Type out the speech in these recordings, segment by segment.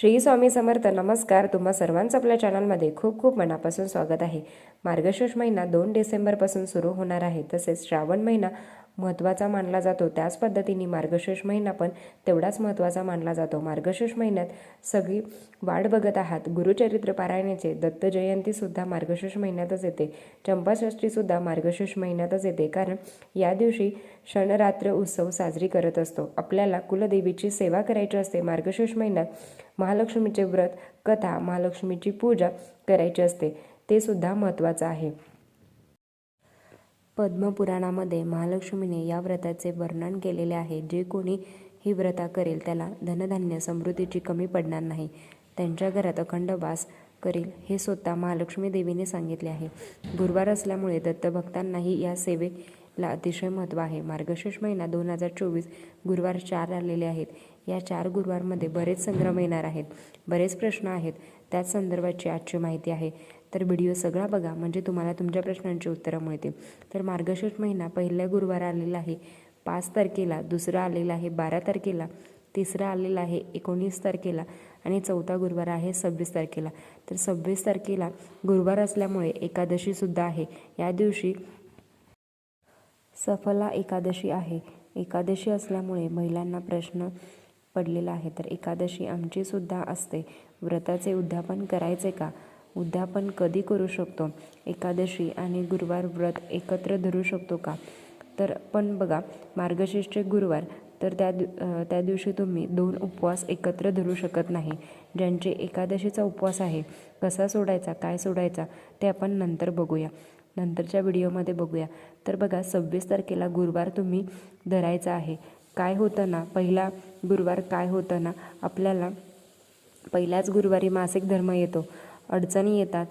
श्री स्वामी समर्थ नमस्कार. तुम्हा सर्वांचं आपल्या चॅनलमध्ये खूप खूप मनापासून स्वागत आहे. मार्गशीर्ष महिना दोन डिसेंबरपासून सुरू होणार आहे. तसेच श्रावण महिना महत्त्वाचा मानला जातो. त्याच पद्धतीने मार्गशीर्ष महिना पण तेवढाच महत्त्वाचा मानला जातो. मार्गशीर्ष महिन्यात सगळी वाट बघत आहात. गुरुचरित्र पारायणाचे दत्त जयंतीसुद्धा मार्गशीर्ष महिन्यातच येते. चंपाषष्ठीसुद्धा मार्गशीर्ष महिन्यातच येते. कारण या दिवशी क्षणरात्र उत्सव साजरी करत असतो. आपल्याला कुलदेवीची सेवा करायची असते. मार्गशीर्ष महिन्यात महालक्ष्मीचे व्रत कथा महालक्ष्मीची पूजा करायची असते. ते सुद्धा महत्त्वाचं आहे. पद्मपुराणामध्ये महालक्ष्मीने या व्रताचे वर्णन केलेले आहे. जे कोणी ही व्रता करेल त्याला धनधान्य समृद्धीची कमी पडणार नाही. त्यांच्या घरात अखंड वास करेल हे स्वतः महालक्ष्मी देवीने सांगितले आहे. गुरुवार असल्यामुळे दत्तभक्तांनाही या सेवेला अतिशय महत्त्व आहे. मार्गशीर्ष महिना दोन हजार चोवीस गुरुवार चार आलेले आहेत. या चार गुरुवारमध्ये बरेच संग्रम येणार आहेत. बरेच प्रश्न आहेत. त्याच संदर्भाची आजची माहिती आहे. तर व्हिडिओ सगळा बघा. म्हणजे तुम्हाला तुमच्या प्रश्नांची उत्तरं मिळतील. तर मार्गशीर्ष महिना पहिल्या गुरुवार आलेला आहे. पाच तारखेला. दुसरा आलेला आहे बारा तारखेला. तिसरा आलेला आहे एकोणीस तारखेला. आणि चौथा गुरुवार आहे सव्वीस तारखेला. तर सव्वीस तारखेला गुरुवार असल्यामुळे एकादशीसुद्धा आहे. या दिवशी सफला एकादशी आहे. एकादशी असल्यामुळे महिलांना प्रश्न पडलेला आहे. तर एकादशी आमचीसुद्धा असते. व्रताचे उद्यापन करायचे का? उद्यापन कधी करू शकतो? एकादशी आणि गुरुवार व्रत एकत्र धरू शकतो का? तर पण बघा मार्गशीर्षचे गुरुवार तर त्या दिव त्या दिवशी तुम्ही दोन उपवास एकत्र धरू शकत नाही. ज्यांचे एकादशीचा उपवास आहे कसा सोडायचा काय सोडायचा ते आपण नंतर बघूया. नंतरच्या व्हिडिओमध्ये बघूया. तर बघा सव्वीस तारखेला गुरुवार तुम्ही धरायचा आहे. काय होतं ना पहिला गुरुवार काय होतं ना आपल्याला पहिल्याच गुरुवारी मासिक धर्म येतो. अडचणी येतात.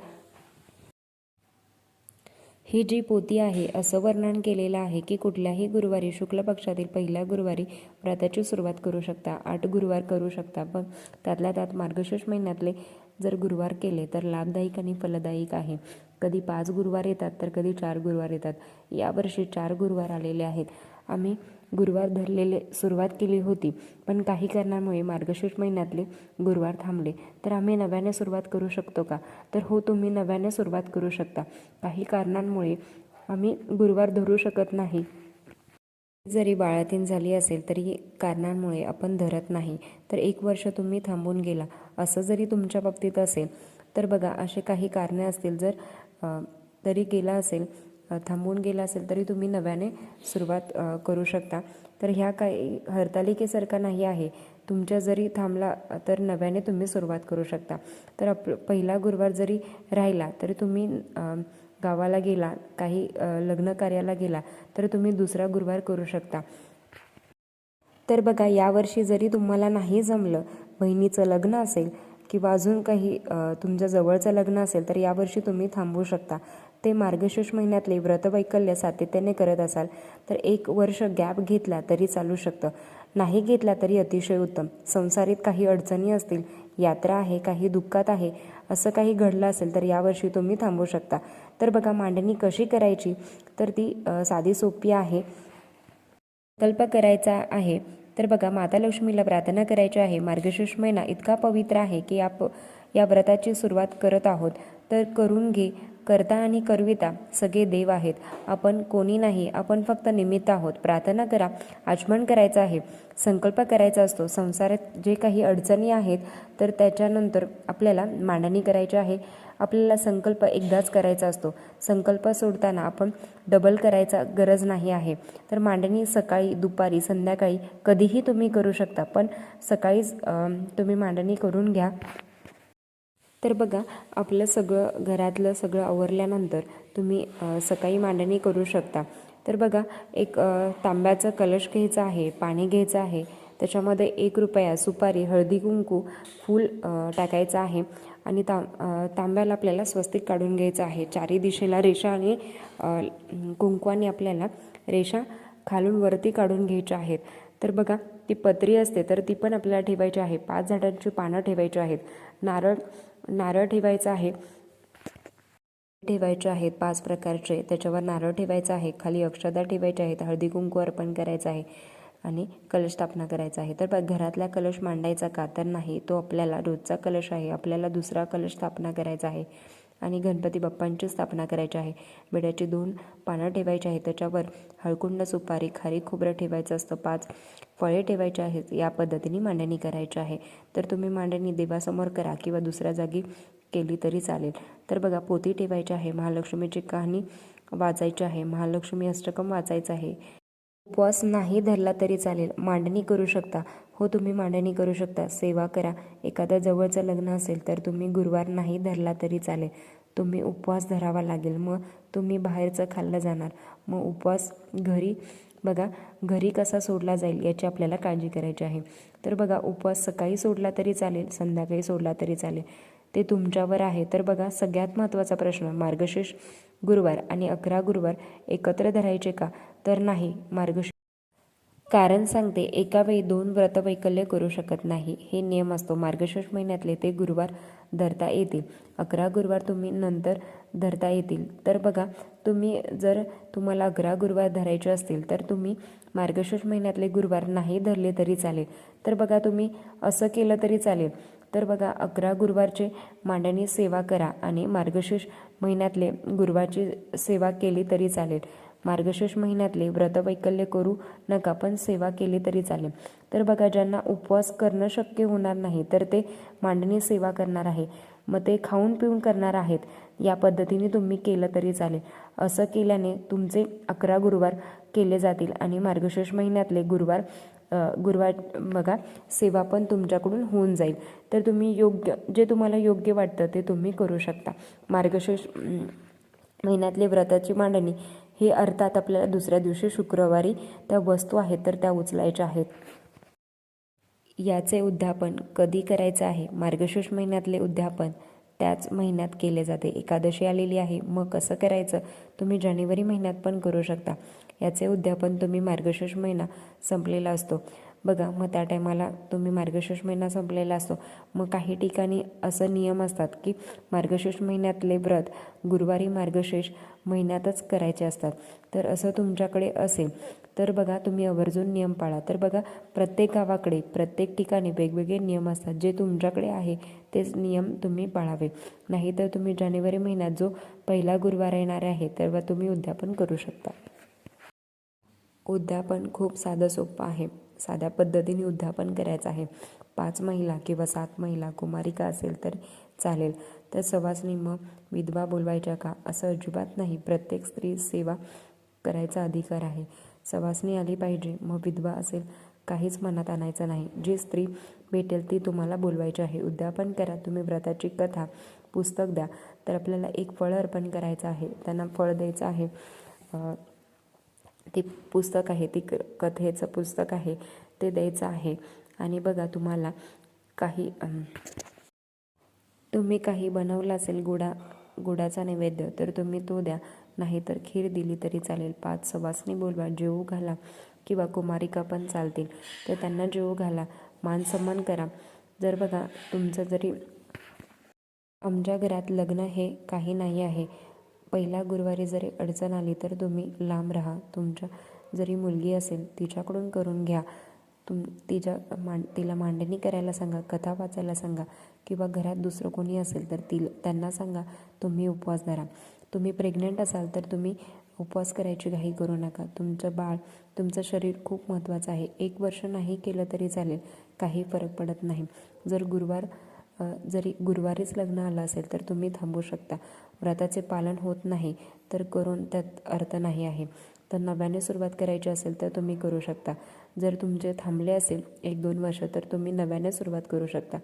ही जी पोती आहे असं वर्णन केलेलं आहे की कुठल्याही गुरुवारी शुक्ल पक्षातील पहिल्या गुरुवारी व्रताची सुरुवात करू शकता आठ गुरुवार करू शकता. पण त्यातल्या त्यात मार्गशीर्ष महिन्यातले जर गुरुवार केले तर लाभदायक आणि फलदायक आहे. कधी पाच गुरुवार येतात तर कधी चार गुरुवार येतात. यावर्षी चार गुरुवार आलेले आहेत. आम्ही गुरुवार धरलेले सुरुवात केली होती. पण काही कारणामुळे मार्गशीर्ष महिन्यातले गुरुवार थांबले. तर आम्ही नव्याने सुरुवात करू शकतो का? तर हो तुम्ही नव्याने सुरुवात करू शकता. काही कारणांमुळे आम्ही गुरुवार धरू शकत नाही. जरी बाळातीन झाली असेल तरी कारणांमुळे आपण धरत नाही. तर एक वर्ष तुम्ही थांबून गेला. असं जरी तुमच्या बाबतीत असेल तर बघा असे काही कारणे असतील जर तरी गेला असेल थांबून गेला असेल तरी तुम्ही नव्याने सुरुवात करू शकता. तर ह्या काही हरतालिकेसारखा नाही आहे. तुमच्या जरी थांबला तर नव्याने तुम्ही सुरुवात करू शकता. तर आप पहिला गुरुवार जरी राहिला तरी तुम्ही गावाला गेला काही लग्न कार्याला गेला तर तुम्ही दुसरा गुरुवार करू शकता. तर बघा यावर्षी जरी तुम्हाला नाही जमलं बहिणीचं लग्न असेल किंवा अजून काही तुमच्या जवळचं लग्न असेल तर यावर्षी तुम्ही थांबू शकता. ते मार्गशीर्ष महिन्यातले व्रतवैकल्य सातत्याने करत असाल तर एक वर्ष गॅप घेतला तरी चालू शकतं. नाही घेतला तरी अतिशय उत्तम. संसारीत काही अडचणी असतील यात्रा आहे काही दुःखात आहे असं काही घडलं असेल तर यावर्षी तुम्ही थांबू शकता. तर बघा मांडणी कशी करायची? तर ती साधी सोपी आहे. संकल्प करायचा आहे. तर बघा माता लक्ष्मीला प्रार्थना करायची आहे. मार्गशीर्ष महिना इतका पवित्र आहे की आप या व्रताची सुरुवात करत आहोत. तर करून घे. करता आणि करविता सगळे देव आहेत. आपण कोणी नाही आपण फक्त निमित्त आहोत. प्रार्थना करा आचमन करायचं आहे संकल्प करायचा असतो. संसारात जे काही अडचणी आहेत तर त्याच्यानंतर आपल्याला मांडणी करायची आहे. आपल्याला संकल्प एकदाच करायचा असतो. संकल्प सोडताना आपण डबल करायचा गरज नाही आहे. तर मांडणी सकाळी दुपारी संध्याकाळी कधीही तुम्ही करू शकता. पण सकाळीच तुम्ही मांडणी करून घ्या. तर बघा आपलं सगळं घरातलं सगळं आवरल्यानंतर तुम्ही सकाळी मांडणी करू शकता. तर बघा एक तांब्याचा कलश घ्यायचा आहे पाणी घ्यायचं आहे. त्याच्यामध्ये एक रुपया सुपारी हळदी कुंकू फूल टाकायचं आहे. आणि तां तांब्याला आपल्याला स्वस्तिक काढून घ्यायचं आहे. चारी दिशेला रेषा आणि कुंकवाने आपल्याला रेषा खालून वरती काढून घ्यायच्या आहेत. तर बघा ती पत्री असते तर ती पण आपल्याला ठेवायची आहे. पाच झाडांची पानं ठेवायची आहेत. नारळ नारळ ठेवायचा आहे. ठेवायचे आहेत पाच प्रकारचे. त्याच्यावर नारळ ठेवायचा आहे. खाली अक्षदा ठेवायचे आहेत. हळदी कुंकू अर्पण करायचं आहे. आणि कलश स्थापना करायचा आहे. तर घरातला कलश मांडायचा का? तर नाही. तो आपल्याला रोजचा कलश आहे. आपल्याला दुसरा कलश स्थापना करायचा आहे. आणि गणपती बाप्पांची स्थापना करायची आहे. बेड्याची दोन पानं ठेवायची आहे त्याच्यावर हळकुंड सुपारी खारी खोबरं ठेवायचं असतं. पाच फळे ठेवायचे आहेत. या पद्धतीने मांडणी करायची आहे. तर तुम्ही मांडणी देवासमोर करा किंवा दुसऱ्या जागी केली तरी चालेल. तर बघा पोती ठेवायची आहे. महालक्ष्मीची कहाणी वाचायची आहे. महालक्ष्मी अष्टकम वाचायचं आहे. उपवास नाही धरला तरी चालेल. मांडणी करू शकता. हो तुम्ही मांडणी करू शकता. सेवा करा. एखादा जवळचं लग्न असेल तर तुम्ही गुरुवार नाही धरला तरी चालेल. तुम्ही उपवास धरावा लागेल. मग तुम्ही बाहेरचं खाल्लं जाणार. मग उपवास घरी बघा घरी कसा सोडला जाईल याची आपल्याला काळजी करायची आहे. तर बघा उपवास सकाळी सोडला तरी चालेल संध्याकाळी सोडला तरी चालेल. ते तुमच्यावर आहे. तर बघा सगळ्यात महत्त्वाचा प्रश्न मार्गशीर्ष गुरुवार आणि अकरा गुरुवार एकत्र धरायचे का? तर नाही मार्गशीर्ष कारण सांगते एका वेळी दोन व्रतवैकल्य करू शकत नाही. हे नियम असतो. मार्गशीर्ष महिन्यातले ते गुरुवार धरता येतील. अकरा गुरुवार तुम्ही नंतर धरता येतील. तर बघा तुम्ही जर तुम्हाला अकरा गुरुवार धरायचे असतील तर तुम्ही मार्गशीर्ष महिन्यातले गुरुवार नाही धरले तरी चालेल. तर बघा तुम्ही असं केलं तरी चालेल. तर बघा अकरा गुरुवारचे मांडणी सेवा करा आणि मार्गशीर्ष महिन्यातले गुरुवारची सेवा केली तरी चालेल. मार्गशीर्ष महिन्यातले व्रतवैकल्य करू नका पण सेवा केली तरी चालेल. तर बघा ज्यांना उपवास करणं शक्य होणार नाही तर ते मांडणी सेवा करणार आहे. मग ते खाऊन पिऊन करणार आहेत. या पद्धतीने तुम्ही केलं तरी चालेल. असं केल्याने तुमचे अकरा गुरुवार केले जातील आणि मार्गशीर्ष महिन्यातले गुरुवार गुरुवार बघा सेवा पण तुमच्याकडून होऊन जाईल. तर तुम्ही योग्य जे तुम्हाला योग्य वाटतं ते तुम्ही करू शकता. मार्गशीर्ष महिन्यातले व्रताची मांडणी हे अर्थात आपल्याला दुसऱ्या दिवशी शुक्रवारी त्या वस्तू आहेत तर त्या उचलायच्या आहेत. याचे उद्यापन कधी करायचं आहे? मार्गशीर्ष महिन्यातले उद्यापन त्याच महिन्यात केले जाते. एकादशी आलेली आहे. मग कसं करायचं? तुम्ही जानेवारी महिन्यात पण करू शकता. याचे उद्यापन तुम्ही मार्गशीर्ष महिना संपलेला असतो. बघा मग त्या टायमाला तुम्ही मार्गशीर्ष महिना संपलेला असतो. मग काही ठिकाणी असं नियम असतात की मार्गशीर्ष महिन्यातले व्रत गुरुवारी मार्गशीर्ष महिन्यातच करायचे असतात. तर असं तुमच्याकडे असेल तर बघा तुम्ही आवर्जून नियम पाळा. तर बघा प्रत्येक गावाकडे प्रत्येक ठिकाणी वेगवेगळे नियम असतात. जे तुमच्याकडे आहे तेच नियम तुम्ही पाळावे. नाहीतर तुम्ही जानेवारी महिन्यात जो पहिला गुरुवार येणार आहे तेव्हा तुम्ही उद्यापन करू शकता. उद्यापन खूप साधं सोपं आहे. साध्या पद्धतीने उद्यापन करायचं आहे. पाच महिला किंवा सात महिला कुमारिका असेल तर चालेल. तर सवासनी मग विधवा बोलवायच्या का? असं अजिबात नाही. प्रत्येक स्त्री सेवा करायचा अधिकार आहे. सवासनी आली पाहिजे. मग विधवा असेल काहीच मनात आणायचं नाही. जी स्त्री भेटेल ती तुम्हाला बोलवायची आहे. उद्यापन करा. तुम्ही व्रताची कथा पुस्तक द्या. तर आपल्याला एक फळ अर्पण करायचं आहे. त्यांना फळ द्यायचं आहे. ते पुस्तक आहे ती कथेचं पुस्तक आहे ते द्यायचं आहे. आणि बघा तुम्हाला काही तुम्ही काही बनवलं असेल गुडा गुडाचा नैवेद्य तर तुम्ही तो द्या. नाहीतर खीर दिली तरी चालेल. पाच सवासनी बोलवा जेऊ घाला. किंवा कुमारिका पण चालतील. तर त्यांना जेवू घाला. मान सन्मान करा. जर बघा तुमचं जरी आमच्या घरात लग्न हे काही नाही आहे पहिल्या गुरुवारी जरी अडचण आली तर तुम्ही लांब राहा. तुमच्या जरी मुलगी असेल तिच्याकडून करून घ्या. तुम तिच्या मांड तिला मांडणी करायला सांगा कथा वाचायला सांगा किंवा घरात दुसरं कोणी असेल तर ती त्यांना सांगा तुम्ही उपवास धरा. तुम्ही प्रेग्नंट असाल तर तुम्ही उपवास करायची घाई करू नका. तुमचं बाळ तुमचं शरीर खूप महत्त्वाचं आहे. एक वर्ष नाही केलं तरी चालेल. काही फरक पडत नाही. जर गुरुवार जरी गुरुवारीच लग्न आलं असेल तर तुम्ही थांबू शकता. व्रताचे पालन होत नाही तर करून त्यात अर्थ नाही आहे. तर नव्याने सुरुवात करायची असेल तर तुम्ही करू शकता. जर तुमचे थांबले असेल एक दोन वर्ष तर तुम्ही नव्याने सुरुवात करू शकता.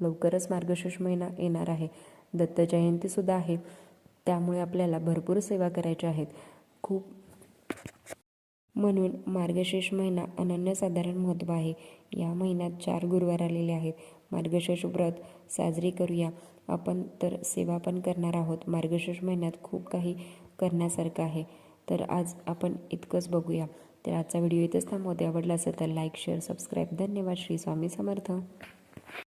लवकरच मार्गशीर्ष महिना येणार आहे. दत्त जयंतीसुद्धा आहे. त्यामुळे आपल्याला भरपूर सेवा करायच्या आहेत. खूप म्हणून मार्गशीर्ष महिना अनन्यसाधारण महत्त्व आहे. या महिन्यात चार गुरुवार आलेले आहेत. मार्गशीर्ष व्रत साजरी करूया. आपण तर सेवा पण करणार आहोत. मार्गशीर्ष महिन्यात खूप काही करण्यासारखं आहे. तर आज आपण इतकंच बघूया. तर आजचा व्हिडिओ इथंच थांबवते. आवडला असेल तर लाईक शेअर सबस्क्राईब धन्यवाद. श्री स्वामी समर्थ.